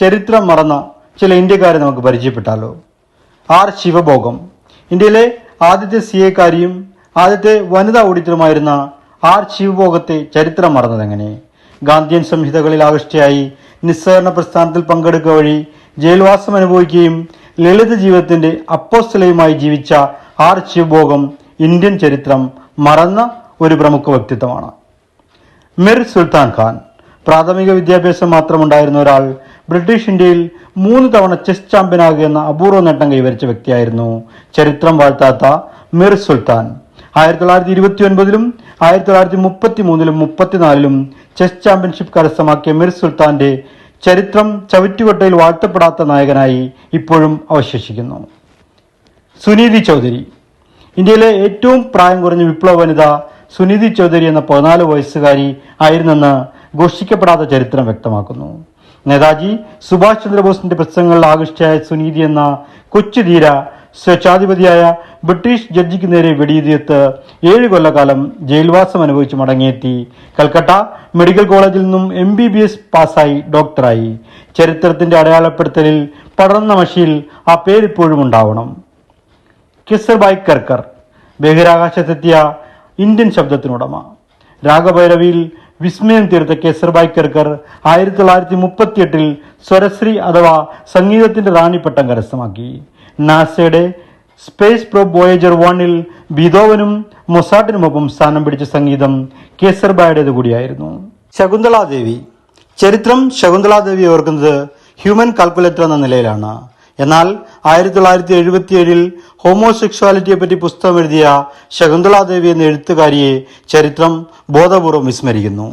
ചരിത്രം മറന്ന ചില ഇന്ത്യക്കാരെ നമുക്ക് പരിചയപ്പെട്ടാലോ? ആർ ശിവഭോഗം. ഇന്ത്യയിലെ ആദ്യത്തെ സി എക്കാരിയും ആദ്യത്തെ വനിതാ ഓഡിറ്ററുമായിരുന്ന ആർ ശിവഭോഗത്തെ ചരിത്രം മറന്നതെങ്ങനെ ഗാന്ധിയൻ സംഹിതകളിൽ ആകൃഷ്ടയായി നിസ്സഹകരണ പ്രസ്ഥാനത്തിൽ പങ്കെടുക്കുക വഴി ജയിൽവാസം അനുഭവിക്കുകയും ലളിത ജീവിതത്തിന്റെ അപ്പോസ്തലയുമായി ജീവിച്ച ആർ ശിവഭോഗം ഇന്ത്യൻ ചരിത്രം മറന്ന ഒരു പ്രമുഖ വ്യക്തിത്വമാണ്. മിർ സുൽത്താൻ ഖാൻ. പ്രാഥമിക വിദ്യാഭ്യാസം മാത്രമുണ്ടായിരുന്ന ഒരാൾ ബ്രിട്ടീഷ് ഇന്ത്യയിൽ മൂന്ന് തവണ ചെസ് ചാമ്പ്യൻ എന്ന അപൂർവ നേട്ടം കൈവരിച്ച വ്യക്തിയായിരുന്നു ചരിത്രം വാഴ്ത്താത്ത മിർ സുൽത്താൻ. ആയിരത്തി തൊള്ളായിരത്തി ഇരുപത്തി ഒൻപതിലും ആയിരത്തി തൊള്ളായിരത്തി മുപ്പത്തി മൂന്നിലും മുപ്പത്തിനാലിലും ചെസ് ചാമ്പ്യൻഷിപ്പ് കരസ്ഥമാക്കിയ മിർ സുൽത്താന്റെ ചരിത്രം ചവിറ്റുകൊട്ടയിൽ വാഴ്ത്തപ്പെടാത്ത നായകനായി ഇപ്പോഴും അവശേഷിക്കുന്നു. സുനീതി ചൗധരി. ഇന്ത്യയിലെ ഏറ്റവും പ്രായം കുറഞ്ഞ വിപ്ലവ വനിത സുനിധി ചൗധരി എന്ന പതിനാല് വയസ്സുകാരി ആയിരുന്നെന്ന് ഘോഷിക്കപ്പെടാത്ത ചരിത്രം വ്യക്തമാക്കുന്നു. നേതാജി സുഭാഷ് ചന്ദ്രബോസിന്റെ പ്രസംഗങ്ങളിൽ ആകൃഷ്ടയായ സുനീതി എന്ന കൊച്ചുധീര സ്വച്ഛാധിപതിയായ ബ്രിട്ടീഷ് ജഡ്ജിക്ക് നേരെ വെടിയുതിർത്ത് ഏഴ് കൊല്ലക്കാലം ജയിൽവാസം അനുഭവിച്ച് മടങ്ങിയെത്തി. കൽക്കട്ട മെഡിക്കൽ കോളേജിൽ നിന്നും എം ബി ബി എസ് പാസ്സായി ഡോക്ടറായി. ചരിത്രത്തിന്റെ അടയാളപ്പെടുത്തലിൽ പടർന്ന മഷിയിൽ ആ പേരിപ്പോഴും ഉണ്ടാവണം. കിസർബായ് കർക്കർ ബഹിരാകാശത്തെത്തിയ ഇന്ത്യൻ ശബ്ദത്തിനുടമ. രാഗഭൈരവിയിൽ വിസ്മയം തീർത്ത കേസർബായ് കർക്കർ ആയിരത്തി തൊള്ളായിരത്തി മുപ്പത്തിയെട്ടിൽ സ്വരശ്രീ അഥവാ സംഗീതത്തിന്റെ റാണിപ്പട്ടം കരസ്ഥമാക്കി. നാസയുടെ സ്പേസ് പ്രോ വോയേജർ വണ്ണിൽ ബിതോവനും മൊസാട്ടിനുമൊപ്പം സ്ഥാനം പിടിച്ച സംഗീതം കേസർബായുടേത് കൂടിയായിരുന്നു. ശകുന്തളാദേവി. ചരിത്രം ശകുന്തളാദേവി ഓർക്കുന്നത് ഹ്യൂമൻ കാൽക്കുലേറ്റർ എന്ന നിലയിലാണ്. എന്നാൽ ആയിരത്തി തൊള്ളായിരത്തി എഴുപത്തിയേഴിൽ ഹോമോസെക്ഷുവാലിറ്റിയെ പറ്റി പുസ്തകം എഴുതിയ ശകുന്തളാദേവി എന്ന എഴുത്തുകാരിയെ ചരിത്രം ബോധപൂർവം വിസ്മരിക്കുന്നു.